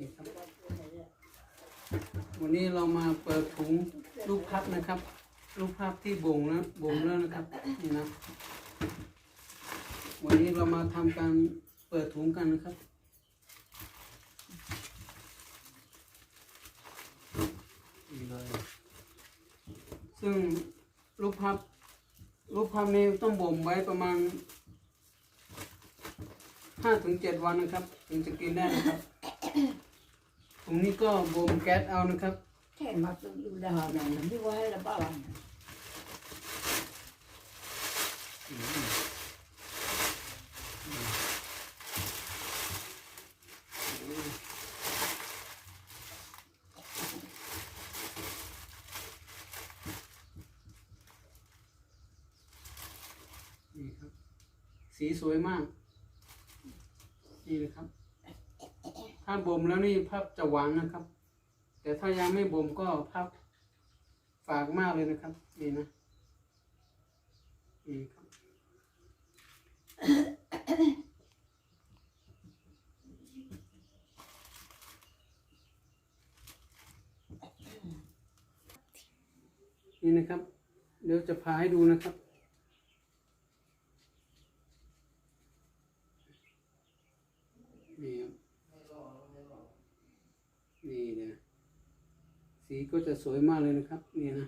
นี่ครับวันนี้เรามาเปิดถุงลูกพับนะครับลูกพับที่บ่งแล้วบ่งแล้วนะครับนี่นะวันนี้เรามาทำการเปิดถุงกันนะครับนี่เลยซึ่งลูกพับลูกพับนี้ต้องบ่มไว้ประมาณห้าถึงเจ็ดวันนะครับ ถึงจะกินได้นะครับ ถุงนี้ก็บ่มแก๊สเอานะครับ Thế mà tôi đi là họ này nó đi qua hay là bao lần นี่ครับ สีสวยมาก นี่เลยครับ ถ้าบ่มแล้วนี่ภาพจะหวานนะครับ แต่ถ้ายังไม่บ่มก็ภาพฝากมากเลยนะครับ นี่นะนี่ครับนี่นะครับ เดี๋ยวจะพาให้ดูนะครับ นี่ครับ นี่นะสีก็จะสวยมากเลยนะครับ นี่นะ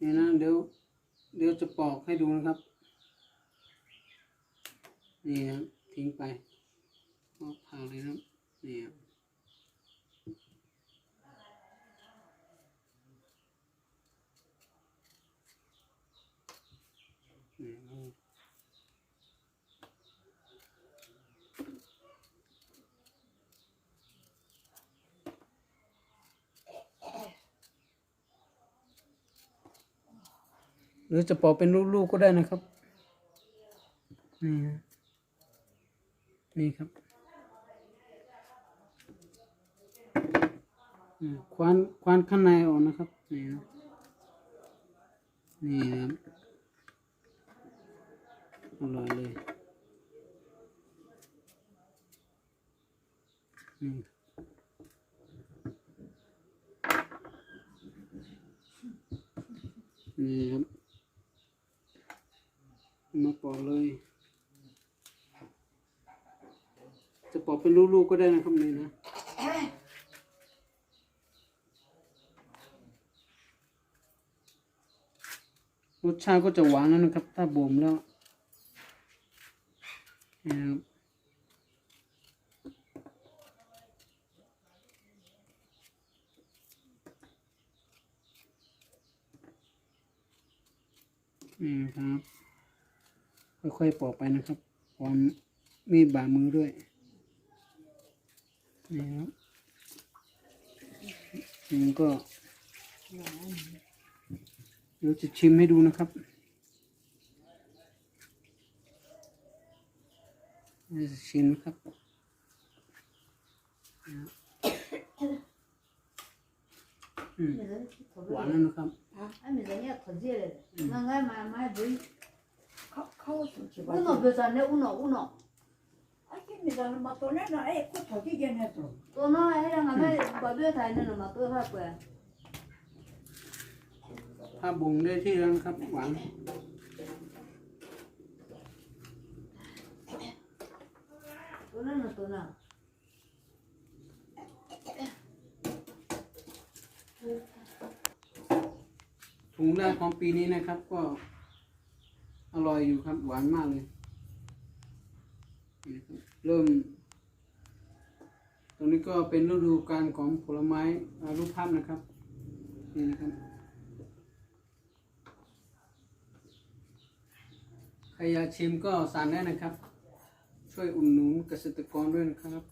นี่นะเดี๋ยวเดี๋ยวจะปอกให้ดูนะครับ นี่ครับทิ้งไป ก็ผ่าเลยนะครับนี่ครับนี่ครับหรือจะปอกเป็นลูกๆก็ได้นะครับ นี่นี่ครับอืม ควานควานข้างในออกนะครับ นี่นะนี่นะครับอร่อยเลยนี่นี่ครับมาปอกเลย จะปอกเป็นลูกๆก็ได้นะครับนี่นะ ชาติก็จะหวานแล้วนะครับ ถ้าบ่มแล้วนี่นะครับนี่ครับ ค่อยๆปอกไปนะครับพร้อมมีดบาดมือด้วยนี่ครับนี่ก็ เดี๋ยวจะชิมให้ดูนะครับชิมครับหวานนะครับอะไอ้เมื่เนี่ยขอเจียเลยนั่งไอ้มามาดูเขาเข้าสุดที่ว่าอุโนเบซานเนี่ยอุโนอุโนไอ้ที่เมื่อเนี่มาตัวเนี่ยนะไอ้คนถอดที่เย็นเนี่ยตัวตัวน้อยไอ้เราทำไมบ่เบื่อทายเนี่ยมาตัวเขาไป ถ้าบุงได้ที่แล้วนครับหวังตัวนั้นตัวนั้นถุงได้ของปีนี้นะครับ ก็อร่อยอยู่ครับหวานมากเลย เริ่ม ตรงนี้ก็เป็นฤดูการของผลไม้รูปภาพนะครับนี่นะครับ ครอยากชิมก็สั่งได้นะครับ ช่วยอุ่นหนุนเกษตรกรด้วยนะครับ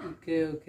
โอเคโอเค